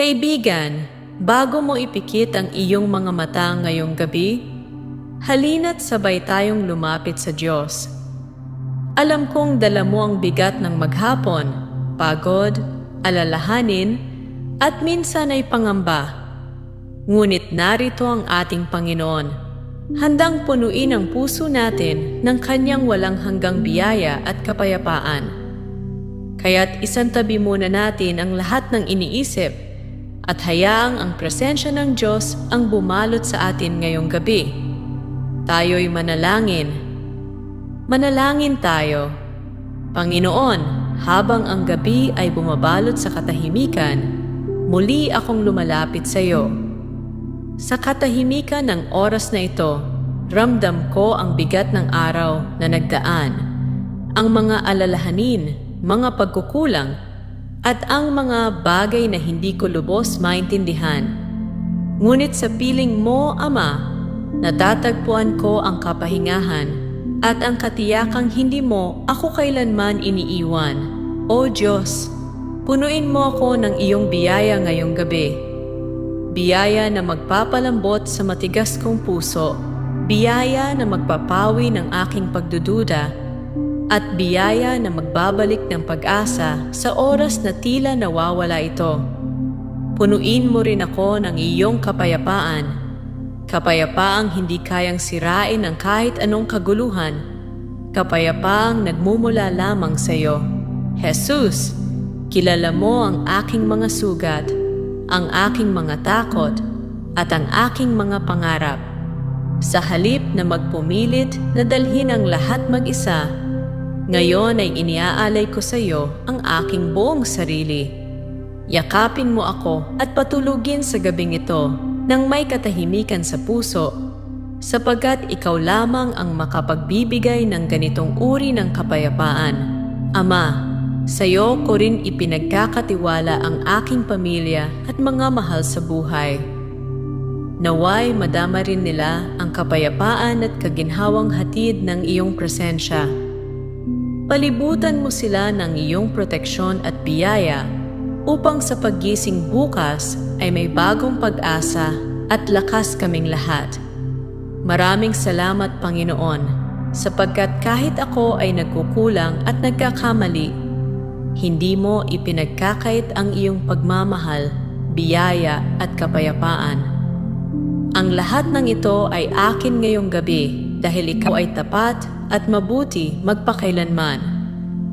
Kaibigan, bago mo ipikit ang iyong mga mata ngayong gabi, halina't sabay tayong lumapit sa Diyos. Alam kong dala mo ang bigat ng maghapon, pagod, alalahanin, at minsan ay pangamba. Ngunit narito ang ating Panginoon. Handang punuin ang puso natin ng kanyang walang hanggang biyaya at kapayapaan. Kaya't isantabi muna natin ang lahat ng iniisip at hayaang ang presensya ng Diyos ang bumalot sa atin ngayong gabi. Tayo'y manalangin. Manalangin tayo. Panginoon, habang ang gabi ay bumabalot sa katahimikan, muli akong lumalapit sa iyo. Sa katahimikan ng oras na ito, ramdam ko ang bigat ng araw na nagdaan, ang mga alalahanin, mga pagkukulang, at ang mga bagay na hindi ko lubos maintindihan. Ngunit sa piling mo, Ama, natatagpuan ko ang kapahingahan at ang katiyakang hindi mo ako kailanman iniiwan. O Diyos, punuin mo ako ng iyong biyaya ngayong gabi. Biyaya na magpapalambot sa matigas kong puso, biyaya na magpapawi ng aking pagdududa, at biyaya na magbabalik ng pag-asa sa oras na tila nawawala ito. Punuin mo rin ako ng iyong kapayapaan, kapayapaang hindi kayang sirain ng kahit anong kaguluhan, kapayapaang nagmumula lamang sa iyo. Jesus, kilala mo ang aking mga sugat, ang aking mga takot, at ang aking mga pangarap. Sa halip na magpumilit na dalhin ang lahat mag-isa, ngayon ay iniaalay ko sa iyo ang aking buong sarili. Yakapin mo ako at patulugin sa gabing ito nang may katahimikan sa puso, sapagkat ikaw lamang ang makapagbibigay ng ganitong uri ng kapayapaan. Ama, sa iyo ko rin ipinagkakatiwala ang aking pamilya at mga mahal sa buhay. Naway madama rin nila ang kapayapaan at kaginhawang hatid ng iyong presensya. Palibutan mo sila ng iyong proteksyon at biyaya upang sa paggising bukas ay may bagong pag-asa at lakas kaming lahat. Maraming salamat Panginoon sapagkat kahit ako ay nagkukulang at nagkakamali, hindi mo ipinagkakait ang iyong pagmamahal, biyaya at kapayapaan. Ang lahat ng ito ay akin ngayong gabi dahil ikaw ay tapat at mabuti magpakailanman.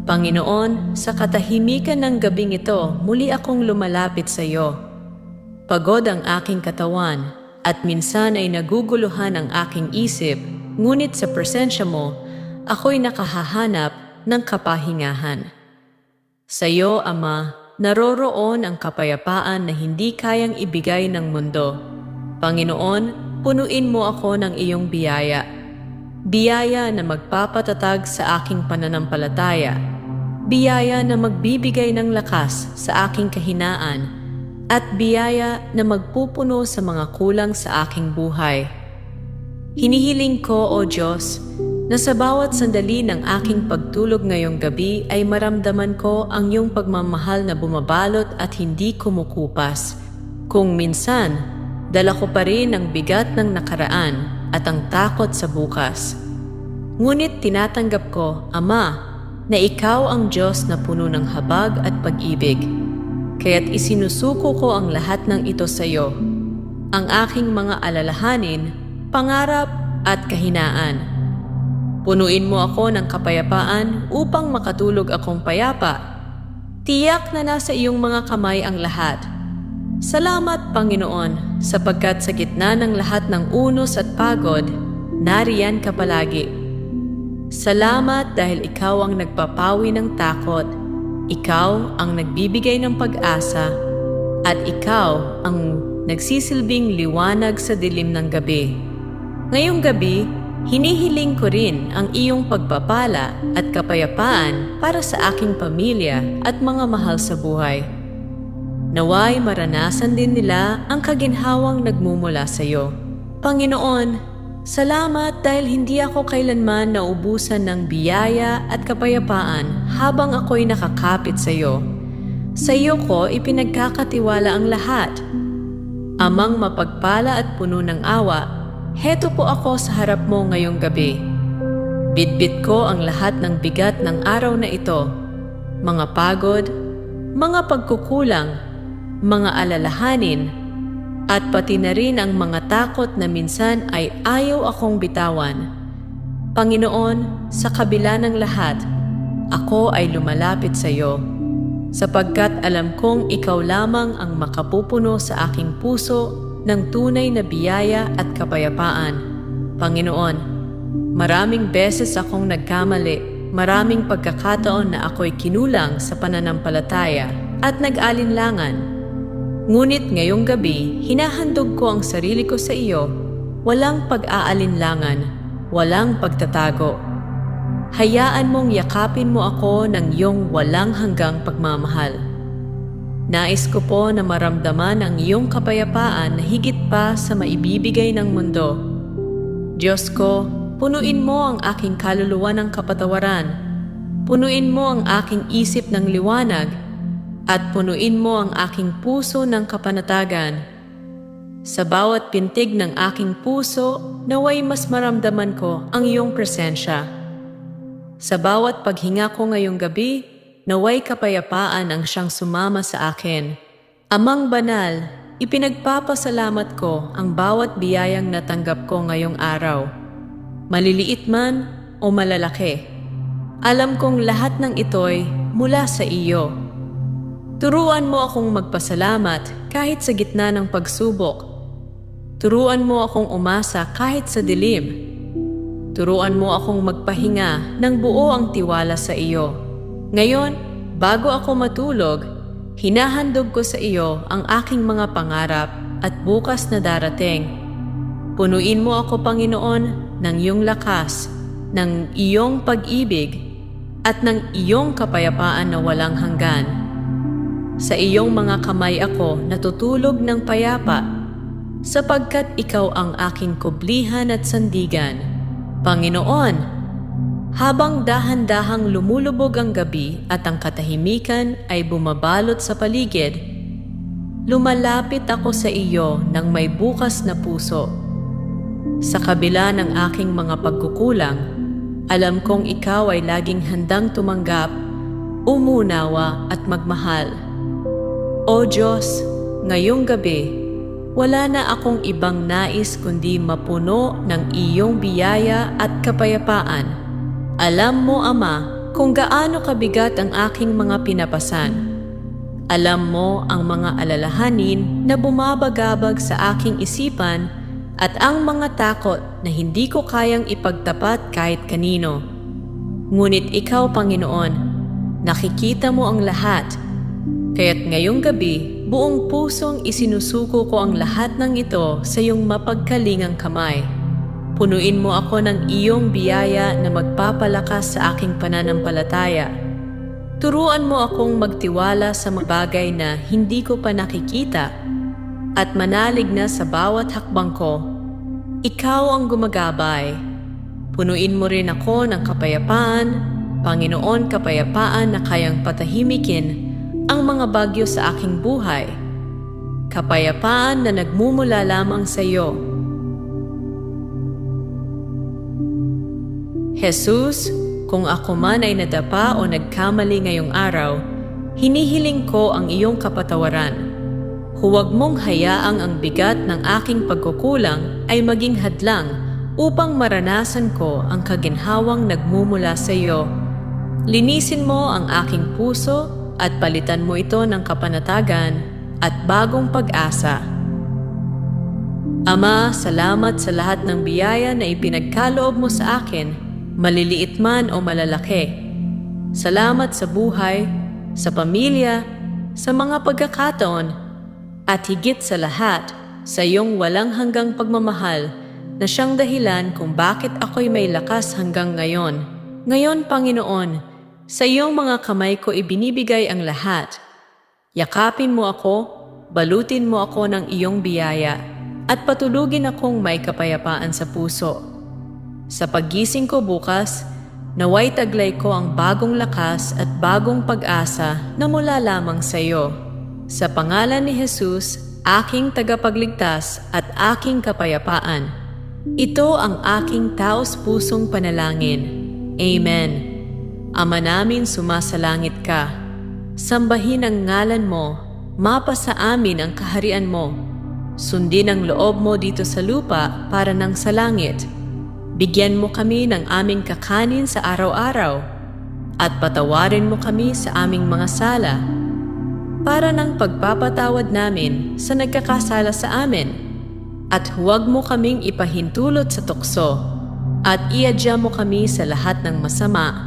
Panginoon, sa katahimikan ng gabing ito, muli akong lumalapit sa iyo. Pagod ang aking katawan at minsan ay naguguluhan ang aking isip, ngunit sa presensya mo, ako'y nakahahanap ng kapahingahan. Sa iyo, Ama, naroroon ang kapayapaan na hindi kayang ibigay ng mundo. Panginoon, punuin mo ako ng iyong biyaya. Biyaya na magpapatatag sa aking pananampalataya. Biyaya na magbibigay ng lakas sa aking kahinaan. At biyaya na magpupuno sa mga kulang sa aking buhay. Hinihiling ko, O Diyos, na sa bawat sandali ng aking pagtulog ngayong gabi ay maramdaman ko ang iyong pagmamahal na bumabalot at hindi kumukupas. Kung minsan, dala ko pa rin ang bigat ng nakaraan at ang takot sa bukas. Ngunit tinatanggap ko, Ama, na ikaw ang Diyos na puno ng habag at pag-ibig. Kaya't isinusuko ko ang lahat ng ito sa iyo. Ang aking mga alalahanin, pangarap at kahinaan. Punuin mo ako ng kapayapaan upang makatulog akong payapa. Tiyak na nasa iyong mga kamay ang lahat. Salamat, Panginoon, sapagkat sa gitna ng lahat ng unos at pagod, nariyan ka palagi. Salamat dahil ikaw ang nagpapawi ng takot, ikaw ang nagbibigay ng pag-asa, at ikaw ang nagsisilbing liwanag sa dilim ng gabi. Ngayong gabi, hinihiling ko rin ang iyong pagpapala at kapayapaan para sa aking pamilya at mga mahal sa buhay. Naway maranasan din nila ang kaginhawang nagmumula sa iyo. Panginoon, salamat dahil hindi ako kailanman naubusan ng biyaya at kapayapaan habang ako'y nakakapit sa iyo. Sa iyo ko ipinagkakatiwala ang lahat. Amang mapagpala at puno ng awa, heto po ako sa harap mo ngayong gabi. Bitbit ko ang lahat ng bigat ng araw na ito, mga pagod, mga pagkukulang, mga alalahanin, at pati na rin ang mga takot na minsan ay ayaw akong bitawan. Panginoon, sa kabila ng lahat, ako ay lumalapit sa iyo, sapagkat alam kong ikaw lamang ang makapupuno sa aking puso ng tunay na biyaya at kapayapaan. Panginoon, maraming beses akong nagkamali, maraming pagkakataon na ako'y kinulang sa pananampalataya at nag-alinlangan. Ngunit ngayong gabi, hinahandog ko ang sarili ko sa iyo, walang pag-aalinlangan, walang pagtatago. Hayaan mong yakapin mo ako ng iyong walang hanggang pagmamahal. Nais ko po na maramdaman ang iyong kapayapaan na higit pa sa maibibigay ng mundo. Diyos ko, punuin mo ang aking kaluluwa ng kapatawaran. Punuin mo ang aking isip ng liwanag at punuin mo ang aking puso ng kapanatagan. Sa bawat pintig ng aking puso, naway mas maramdaman ko ang iyong presensya. Sa bawat paghinga ko ngayong gabi, naway kapayapaan ang siyang sumama sa akin. Amang banal, ipinagpapasalamat ko ang bawat biyayang natanggap ko ngayong araw. Maliliit man o malalaki. Alam kong lahat ng ito'y mula sa iyo. Turuan mo akong magpasalamat kahit sa gitna ng pagsubok. Turuan mo akong umasa kahit sa dilim. Turuan mo akong magpahinga ng buo ang tiwala sa iyo. Ngayon, bago ako matulog, hinahandog ko sa iyo ang aking mga pangarap at bukas na darating. Punuin mo ako, Panginoon, ng iyong lakas, ng iyong pag-ibig, at ng iyong kapayapaan na walang hanggan. Sa iyong mga kamay ako natutulog ng payapa, sapagkat ikaw ang aking kublihan at sandigan. Panginoon, habang dahan-dahang lumulubog ang gabi at ang katahimikan ay bumabalot sa paligid, lumalapit ako sa iyo ng may bukas na puso. Sa kabila ng aking mga pagkukulang, alam kong ikaw ay laging handang tumanggap, umunawa at magmahal. O Diyos, ngayong gabi, wala na akong ibang nais kundi mapuno ng iyong biyaya at kapayapaan. Alam mo, Ama, kung gaano kabigat ang aking mga pinapasan. Alam mo ang mga alalahanin na bumabagabag sa aking isipan at ang mga takot na hindi ko kayang ipagtapat kahit kanino. Ngunit ikaw, Panginoon, nakikita mo ang lahat Kaya't ngayong gabi, buong pusong isinusuko ko ang lahat ng ito sa iyong mapagkalingang kamay. Punuin mo ako ng iyong biyaya na magpapalakas sa aking pananampalataya. Turuan mo akong magtiwala sa mga bagay na hindi ko pa nakikita at manalig na sa bawat hakbang ko. Ikaw ang gumagabay. Punuin mo rin ako ng kapayapaan, Panginoon kapayapaan na kayang patahimikin ang mga bagyo sa aking buhay. Kapayapaan na nagmumula lamang sa iyo. Jesus, kung ako man ay nadapa o nagkamali ngayong araw, hinihiling ko ang iyong kapatawaran. Huwag mong hayaang ang bigat ng aking pagkukulang ay maging hadlang upang maranasan ko ang kaginhawang nagmumula sa iyo. Linisin mo ang aking puso at palitan mo ito ng kapanatagan at bagong pag-asa. Ama, salamat sa lahat ng biyaya na ipinagkaloob mo sa akin, maliliit man o malalaki. Salamat sa buhay, sa pamilya, sa mga pagkakataon, at higit sa lahat, sa iyong walang hanggang pagmamahal na siyang dahilan kung bakit ako'y may lakas hanggang ngayon. Ngayon, Panginoon, sa iyong mga kamay ko ibinibigay ang lahat. Yakapin mo ako, balutin mo ako ng iyong biyaya, at patulugin akong may kapayapaan sa puso. Sa paggising ko bukas, Naway taglay ko ang bagong lakas at bagong pag-asa na mula lamang sa iyo. Sa pangalan ni Jesus, aking tagapagligtas at aking kapayapaan. Ito ang aking taos pusong panalangin. Amen. Ama namin sumasalangit ka. Sambahin ang ngalan mo, mapa sa amin ang kaharian mo. Sundin ang loob mo dito sa lupa para nang sa langit. Bigyan mo kami ng aming kakanin sa araw-araw at patawarin mo kami sa aming mga sala para ng pagpapatawad namin sa nagkakasala sa amin. At huwag mo kaming ipahintulot sa tukso at iadya mo kami sa lahat ng masama.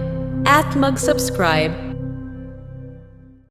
at mag-subscribe